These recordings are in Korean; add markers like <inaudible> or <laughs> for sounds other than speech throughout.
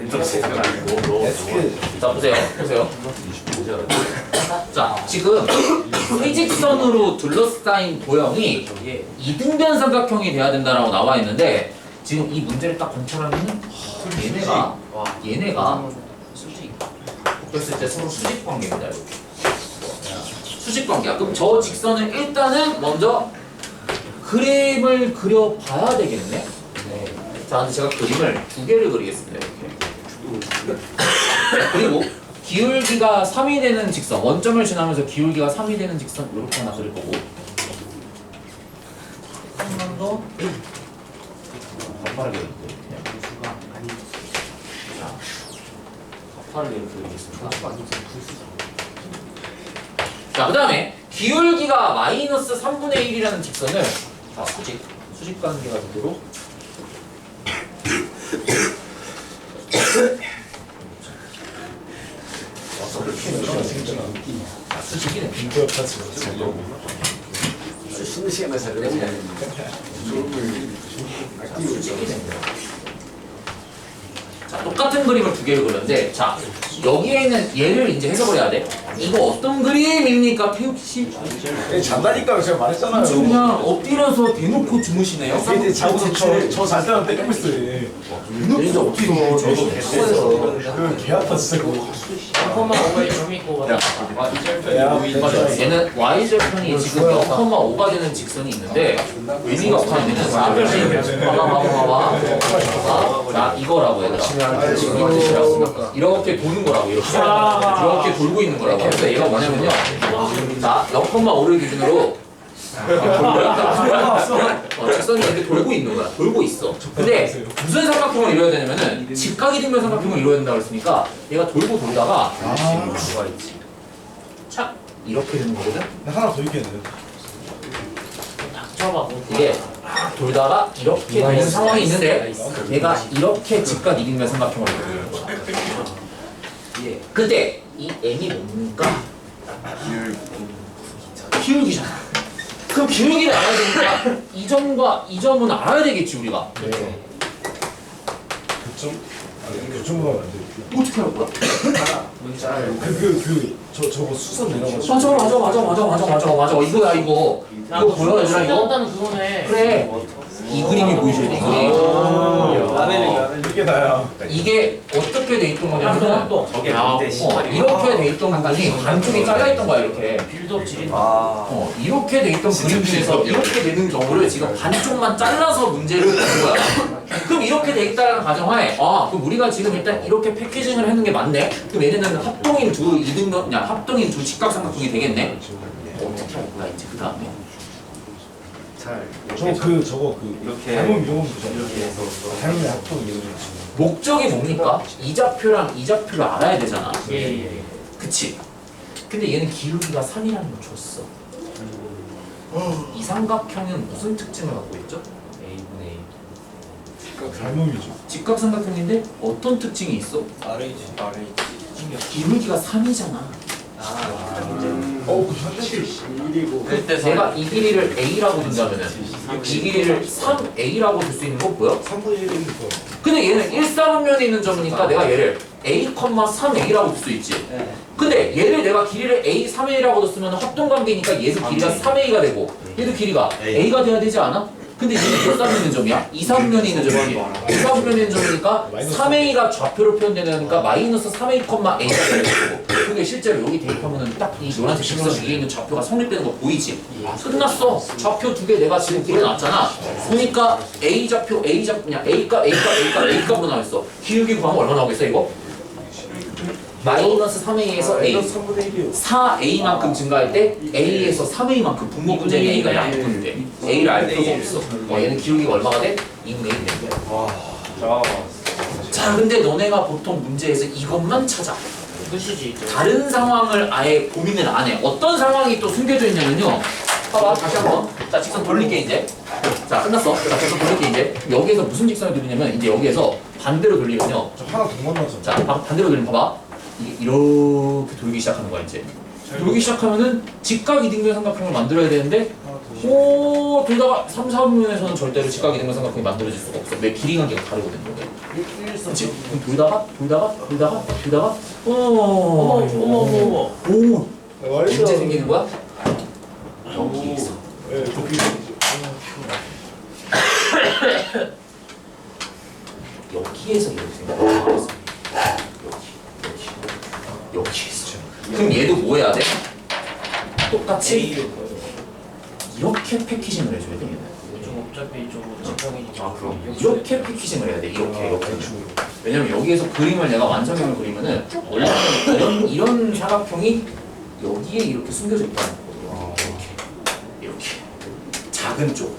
에스크 자 보세요. 보세요. 자 지금 회직선으로 둘러싸인 도형이 이등변 삼각형이 돼야 된다라고 나와 있는데 지금 이 문제를 딱 관찰하면 얘네가 얘네가 그랬을 때 서로 수직 관계입니다 수직 관계야. 그럼 저 직선은 일단은 먼저 그림을 그려봐야 되겠네. 자 근데 제가 그림을 두 개를 그리겠습니다 이렇게 그리고 기울기가 3이 되는 직선 원점을 지나면서 기울기가 3이 되는 직선 이렇게 하나 그릴 거고. 한 번 더? 가파르게 이렇게 자 가파르게 이렇게 그리겠습니다. 자, 그 다음에 기울기가 마이너스 3분의 1이라는 직선을 자, 수직, 수직 관계가 되도록 자, 수직이네. 빈도 파츠 자, 똑같은 그림을 두 개를 그렸는데, 자, 여기에는 얘를 이제 해석을 해야 돼. 이거 어떤 그림입니까, 태욱 씨? 네, 예, 잔다니까 제가 말했잖아요. 그냥 엎드려서 대놓고 주무시네요. 이제 저저잘 때는 때리고 있어요. 얘. 엎드리고 저도 개 그 개 아팠어요. 0,5의 얘는 y 절편이 지금 0,5가 되는 직선이 있는데 의미가 없다면 얘는 아, 나머지. 봐봐봐봐봐 나 이거라고 얘들아. 아, 지금 이 뜻이라고 이렇게 도는 거라고 이렇게. 이렇게 돌고 있는 거라고. 그래서 얘가 뭐냐면요. 나 0,5를 기준으로 아, 돌고 있다. 직선이 이렇게 돌고 있는 거야. 돌고 있어. 근데 무슨 삼각형을 이루어야 되냐면은 직각이 등변 삼각형을 이루어야 된다고 했으니까 얘가 돌고 돌다가 뭐가 있지? 착! 이렇게 되는 거거든? 하나 더 있겠네. 쳐봐 이게 돌다가 이렇게 되는 상황이 있는데 얘가 이렇게 직각 이등변 삼각형을 이루는 거야. 예. 근데 이 m이 뭡니까? 기울기잖아 그럼 기울기를 알아야 되니까 <laughs> 이 점과 이 점은 알아야 되겠지 우리가. 그점? 아니 그점으로 하면 안돼 어떻게 할 거야? 그 그 그 저 저거 수선 내려가지고. 맞아 맞아 맞아 맞아 맞아 맞아 맞아 이거야 이거. 이거 보여 얘들아 이거? 그거네. 그래. 이 그림이 보이셔야 돼 이 그림 이게 나야 이게 어떻게 돼 있던 거냐면 저게 어, 이렇게 돼 있던 부분이 반쪽이 잘려 있던 거야 이렇게. 빌드업 지린다 어, 이렇게 돼 있던 그림 중에서 이렇게 되는 경우를 지금 반쪽만 잘라서 문제를 푸는 거야. 그럼 이렇게 돼 있다는 가정하에 아 그럼 우리가 지금 일단 이렇게 패키징을 하는 게 맞네? 그럼 얘네는 합동인 두 이등변 야 합동인 두 직각삼각형이 되겠네? 어떻게 할 거야 이제 그 다음에 저거 그 저거 그 이렇게 이런 거죠 이렇게 해서 합동 이런 거 목적이 뭡니까? 이 좌표랑 이 좌표를 알아야 되잖아 예예 그치? 근데 얘는 기울기가 3이라는 걸 줬어. 이 삼각형은 무슨 특징을 갖고 있죠? A분의 닮음이죠 직각 삼각형인데 어떤 특징이 있어? RH 기울기가 3이잖아. 어 그 현대식 그때 내가 이 길이를 A라고 둔다면은 이 길이를 3A라고 둘수 있는 거 뭐야? 3분의 1이니까 근데 얘는 1사분면에 있는 점이니까 내가 얘를 A, 3A라고 둘수 있지. 근데 얘를 내가 길이를 A, 3A라고 뒀으면 합동관계니까 얘도 길이가 3A가 되고 얘도 길이가 A가 돼야 되지 않아? 근데 얘는 몇 사분면 있는 점이야? 2사분면에 있는 점이지. 2사분면에 있는 점이니까 3A가 좌표로 표현되니까 마이너스 3A, A가 되는 거고 그게 실제로 여기 대입하면은 딱 이 노란색 직선 위에 있는 좌표가 성립되는 거 보이지? 끝났어. 좌표 두 개 내가 지금 그려놨잖아. 보니까 A 좌표, A 좌표, 그냥 A값, A값, A값, A값으로 나와있어. 기울기 구하면 얼마 나오겠어 이거? 마이너스 3A에서 A 3분의 1이요 4A만큼 증가할 때 A에서 3A만큼 분모분자의 A가 양분이 돼 A를 알 필요가 없어 어, 얘는 기울기가 얼마가 돼? 2분의 1이 된 거야 자 근데 너네가 보통 문제에서 이것만 찾아 끝이지 다른 상황을 아예 고민을 안 해. 어떤 상황이 또 숨겨져 있냐면요. 봐봐, 다시 한 번. 자, 직선 돌릴게, 이제. 자, 끝났어. 자, 직선 돌릴게, 이제. 여기에서 무슨 직선을 돌리냐면, 이제 여기에서 반대로 돌리면요. 저 하나 더 만나잖아 자, 반- 반대로 돌리면 봐봐. 이게 이렇게 돌기 시작하는 거야, 이제. 돌기 시작하면은 직각 이등변 삼각형을 만들어야 되는데, 오, 돌다가 3, 4분면에서는 절대로 직각 이등변 삼각형이 만들어질 수가 없어. 왜 길이 관계가 다르거든, 여기. 그렇지? 그럼 돌다가 돌다가 돌다가 돌다가 어머 어 어머 어머 어머. 오 완전 언제 생기는 거야? 여기에서 예, 거기 여기에서 이렇게 생기는 거야. 여기 여기. 여기에서. 그럼 얘도 뭐 해야 돼? 똑같이 이렇게 패키징을 해줘야 좀 어차피 좀 직장이니까. 아 그럼. 이렇게 패키징을 해야 돼 이렇게 이렇게 왜냐면 여기에서 그림을 내가 완성형을 그리면은 원래 이런 이런 사각형이 여기에 이렇게 숨겨져 있다는 거거든요. 이렇게. 이렇게. 작은 쪽.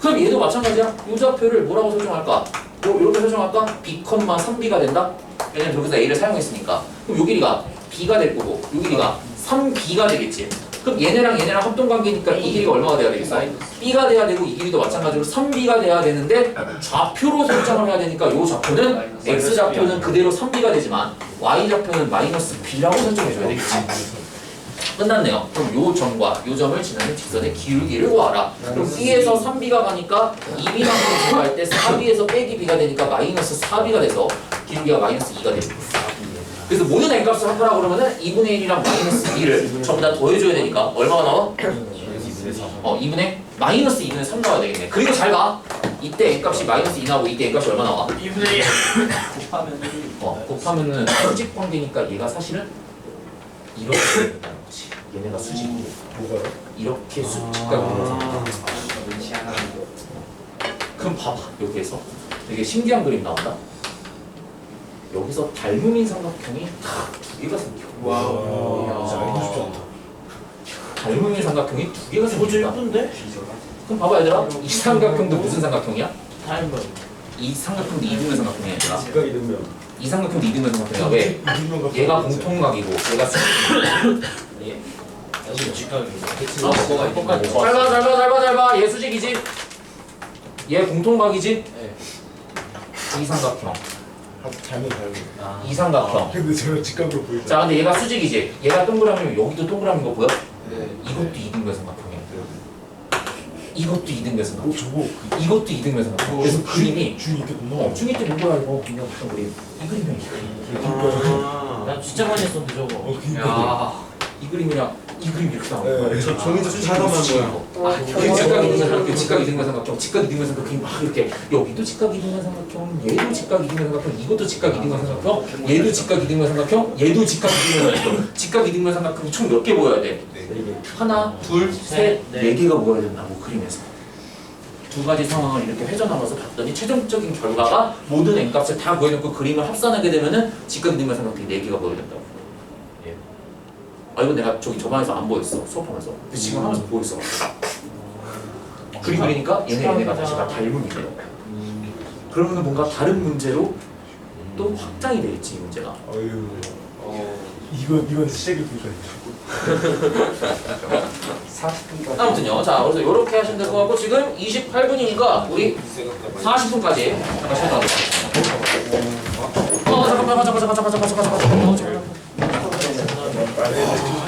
그럼 얘도 마찬가지야. 이 좌표를 뭐라고 설정할까? 요, 이렇게 설정할까? B 3b가 된다? 왜냐면 여기서 a를 사용했으니까. 그럼 요 길이가 b가 될 거고 요 길이가 3b가 되겠지 그럼 얘네랑 얘네랑 합동관계니까 이 길이가 얼마가 돼야 되겠어? b가 돼야 되고 이 길이도 마찬가지로 3b가 돼야 되는데 좌표로 설정을 해야 되니까 요 좌표는 x 좌표는 그대로 3b가 되지만 y 좌표는 마이너스 b라고 설정해 줘야 되겠지 끝났네요. 그럼 요 점과 요 점을 지나는 직선의 기울기를 구하라. 그럼 b에서 3b가 가니까 2b만큼 증가할 때 4b에서 빼기 b가 되니까 마이너스 4b가 돼서 기울기가 마이너스 2가 되는 거예요. 그래서 모든 n 값을 할 거라 그러면은 2분의 1이랑 마이너스 2를 전부 다 더해줘야 되니까 얼마가 나와? 어 2분의 마이너스 2분의 3 나와야 되겠네. 그리고 잘 봐. 이때 n 값이 마이너스 2 나오고 이때 n 값이 얼마 나와? 이분의 <laughs> 어, 곱하면은 수직 관계니까 얘가 사실은 이렇게 된다는 거지. 얘네가 수직이고 뭐가요? 이렇게 수직각이 되는 그럼 봐봐 여기에서 되게 신기한 그림 나온다. 여기서 닮음인 삼각형이 딱두 개가 생겨. 와, 진짜 알고 싶지 않다. 닮음인 삼각형이 두 개가 저거 좀 생긴다. 예쁜데? 그럼 봐봐 얘들아. 이 삼각형도 무슨 삼각형이야? 다른 거. 이 삼각형도 이등변 삼각형이야 얘들아. 제가 이러면 이 삼각형도 이등변 삼각형이야 왜? 얘가 공통각이고 얘가. 예. 사실 직각이. 아, 뭐가 똑같아. 잘 봐, 잘 봐, 잘 봐, 잘 봐. 얘 수직이지? 얘 공통각이지? 이 삼각형, 잘못 잘못. 이 삼각형. 근데 저는 직각으로 보이죠. 자, 근데 얘가 수직이지? 얘가 동그라미면 여기도 동그라미인 거 보여? 네. 이것도 이등변 삼각형이야. 이것도 이등변 어, 삼각형. 저거 이것도 이등변 삼각형. 그래서 그림이 주 있겠구나. 어, 중2 때본 거야 이거 그냥 어떤 그림. 이 그림이야. 이 그림. 나 진짜 많이 했었는데 저거. 어, 그니까. 야, 이 그림이랑 이 그림 이렇게 나오는 거야. 네, 저 종이도 찾아만 거야. 아, 그 직각 이등변 삼각형, 직각 이등변 삼각형, 직각 이등변 삼각형이 막 이렇게 여기도 직각 이등변 삼각형, 얘도 직각 이등변 삼각형, 이것도 직각 이등변 삼각형, 얘도 직각 이등변 삼각형, 얘도 직각 이등변 삼각형, 직각 이등변 삼각형이 총몇 개 보여야 돼? 하나, 둘, 셋, 네. 네 개가 모여야 된다고 그림에서. 두 가지 상황을 이렇게 회전하면서 봤더니 최종적인 결과가 모든 n 값을 다 구해놓고 그림을 합산하게 되면은 직각 이등변 삼각형이 네 개가 모여야 된다고. 아 이거 내가 저기 저반에서 안 보였어 수업하면서. 근데 지금 하면서 보였어. 그림 그리니까 얘네 얘네가 다시 다 닮음이 돼요. 그러면 뭔가 다른 문제로 또 확장이 되겠지 이 문제가. 어휴. 이건 이건 시작이 보니까. 아무튼요 자 그래서 이렇게 하시면 될 것 같고 지금 28분이니까 우리 40분까지 잠깐 쉬었다 하겠습니다. 어 잠깐만 잠깐만 잠깐만 잠깐만 잠깐만 잠깐만. 잠깐만